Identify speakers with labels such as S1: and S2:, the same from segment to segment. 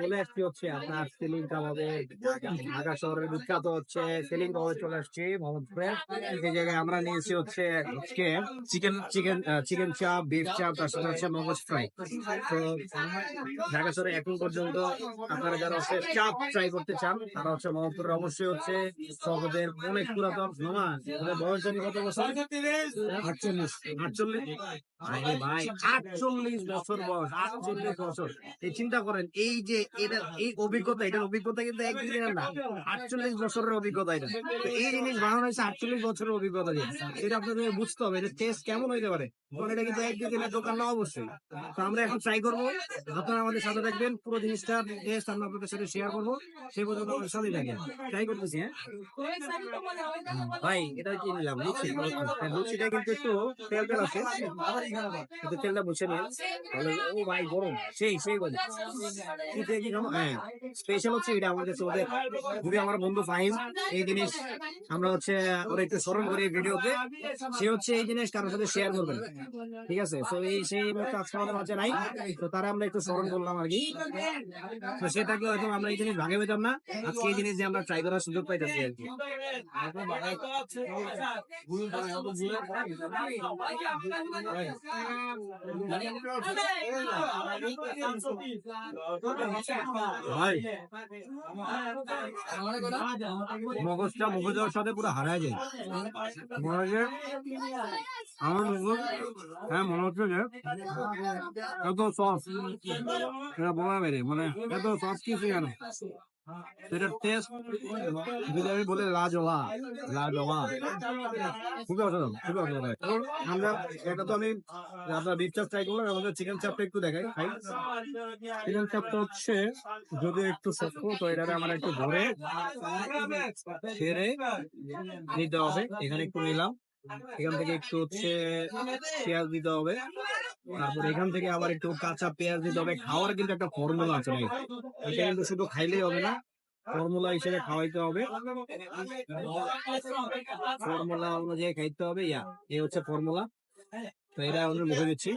S1: চলে আসছি হচ্ছে আপনার সেলিং কাবাবে ঢাকা শহরের বিখ্যাত হচ্ছে সেলিং কাবাবে চলে আসছি মোহাম্মদপুরে। এই জায়গায় আমরা নিয়েছি হচ্ছে আজকে chicken chicken chicken chaap beef chaap তার সাথে হচ্ছে মগজ ফ্রাই। তো ঢাকা শহরে এখন পর্যন্ত আপনারা যারা হচ্ছে চাপ ট্রাই করতে চান তারা হচ্ছে মোহাম্মদপুরে অবশ্যই হচ্ছে সহজের অনেক পুরাতন মামা বয়স জানি কত বছর? আটচল্লিশ। আটচল্লিশ? ভাই আটচল্লিশ বছর বয়স আটচল্লিশ বছর। এই চিন্তা করেন এই যে এই অভিজ্ঞতা অভিজ্ঞতা কিন্তু না। আটচল্লিশ বছরের অভিজ্ঞতা এটা। এই জিনিস আটচল্লিশ বছরের অভিজ্ঞতা এটা বুঝতে হবে এটা টেস্ট কেমন হইতে পারে? এটা কিন্তু দোকান অবশ্যই। তো আমরা এখন ট্রাই করব। আমাদের সাথে থাকবেন পুরো জিনিসটা টেস্ট আমরা আপনাদের সাথে শেয়ার করব। সেই পর্যন্ত আমাদের সাথে থাকেন। ট্রাই করতেছি হ্যাঁ? ভাই এটা কি নিলাম? হ্যাঁ, লুচিটা কিন্তু একটু তেল তেল আছে। তেলটা বুঝে নিন। ও ভাই গরম। সেই সেই বলে হ্যাঁ স্পেশাল হচ্ছে এটা আমাদের যদি আমার বন্ধু ফাহিম। এই জিনিস আমরা হচ্ছে, ওরা একটু স্মরণ করি ভিডিওতে। সে হচ্ছে এই জিনিস কারোর সাথে শেয়ার করবেন ঠিক আছে? তো এই সেই আজকে আমাদের নাই। তো তারা আমরা একটু স্মরণ করলাম আর কি। তো সেটাকে হয়তো আমরা এই জিনিস ভাগে পেতাম না। আজকে জিনিস যে আমরা ট্রাই করার সুযোগ পাইতেছি আর কি। মগজটা মগজের সাথে পুরো হারায় যায়। হচ্ছে আমার মগজ হ্যাঁ মনে হচ্ছে যে এত সস এটা বলা বেড়ে মানে এত সস কিছু কেন এটার টেস্ট যদি আমি বলি লাজওয়া লাজওয়া খুবই অসাধারণ খুবই অসাধারণ আমরা এটা তো আমি আপনার চাপ ট্রাই করলাম আমাদের চিকেন চাপটা একটু দেখাই খাই। চিকেন চাপটা হচ্ছে যদি একটু শক্ত তো এটারে আমার একটু ধরে ছেড়ে নিতে হবে। এখানে একটু নিলাম। এখান থেকে একটু হচ্ছে পেঁয়াজ দিতে হবে। তারপর এখান থেকে আবার একটু কাঁচা পেঁয়াজ দিতে হবে। খাওয়ার কিন্তু একটা ফর্মুলা আছে ভাই এটা কিন্তু শুধু খাইলেই হবে না ফর্মুলা হিসেবে খাওয়াইতে হবে। ফর্মুলা অনুযায়ী খাইতে হবে ইয়া এই হচ্ছে ফর্মুলা তো এটা আমাদের মুখে দিচ্ছি।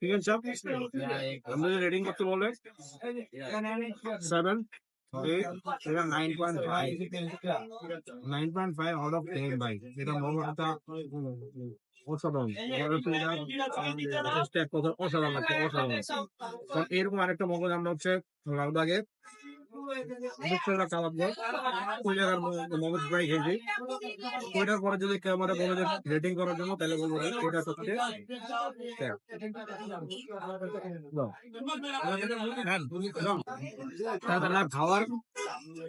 S1: চিকেন চাপ করতে বলবে। সেভেন এটা nine point five nine point five out of ten ভাই এটা মোমোটা অসাধারণ অসাধারণ লাগছে অসাধারণ কারণ এরকম আরেকটা মগজ আমরা হচ্ছে লালবাগে মগজ ফ্রাই খেয়েছি পরে যদি কেউ আমাদের বলে রেটিং করার জন্য তাহলে বলব যে এটা হচ্ছে তাহলে খাওয়ার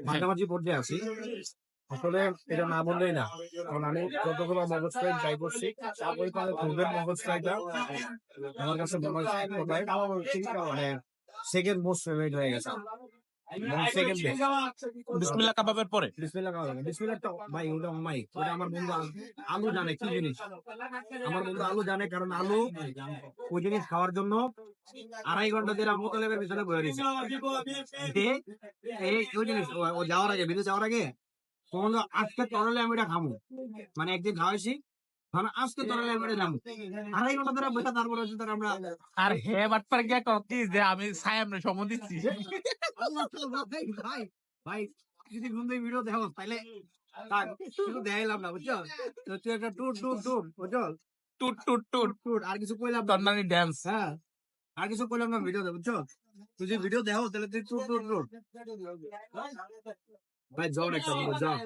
S1: মাঝামাঝি পর্যায়ে আছি আসলে এটা না বললেই না কারণ আমি যতগুলো মগজ ফ্রাই ট্রাই করছি ওই মগজ ফ্রাইটা আমার কাছে মগজ ফ্রাই মানে সেকেন্ড মোস্ট ফেভারিট হয়ে গেছে সেকেন্ড
S2: কাবাবের পরে।
S1: বিসমিল্লাহ খাওয়া যাবে ভাই ওটা মাই ওটা আমার বন্ধু আলু- আলু জানে কি জিনিস? আমার বন্ধু আলু জানে কারণ আলু ওই জিনিস খাওয়ার জন্য আড়াই ঘণ্টা ধরে আবু তালেবের পিছনে বয়ে রয়েছে। এই ওই জিনিস ও- যাওয়ার আগে বিদেশ যাওয়ার আগে তখন আজকে তরলে আমি এটা খাব মানে একদিন খাওয়াইছি মানে আজকে তরলে আমি এটা খাব আড়াই ঘণ্টা ধরে বসে তারপরে আমরা
S2: আর হে বাটপার গিয়া কত যে আমি সায়ামরে সম দিচ্ছি
S1: ভাই ভাই ভাই যদি ঘুম থেকে ভিডিও দেখো তাহলে থাক, দেখাইলাম না বুঝছ? তো তুই একটা বুঝছ?
S2: টুট টুট টুট।
S1: আর কিছু কইলাম না।
S2: তন্নানি ড্যান্স
S1: হ্যাঁ আর কিছু কইলাম না ভিডিওতে বুঝছ? তুই যদি ভিডিও দেখো তাহলে তুই টুট টুর টুট। ভাই যাও না একটা জ্বর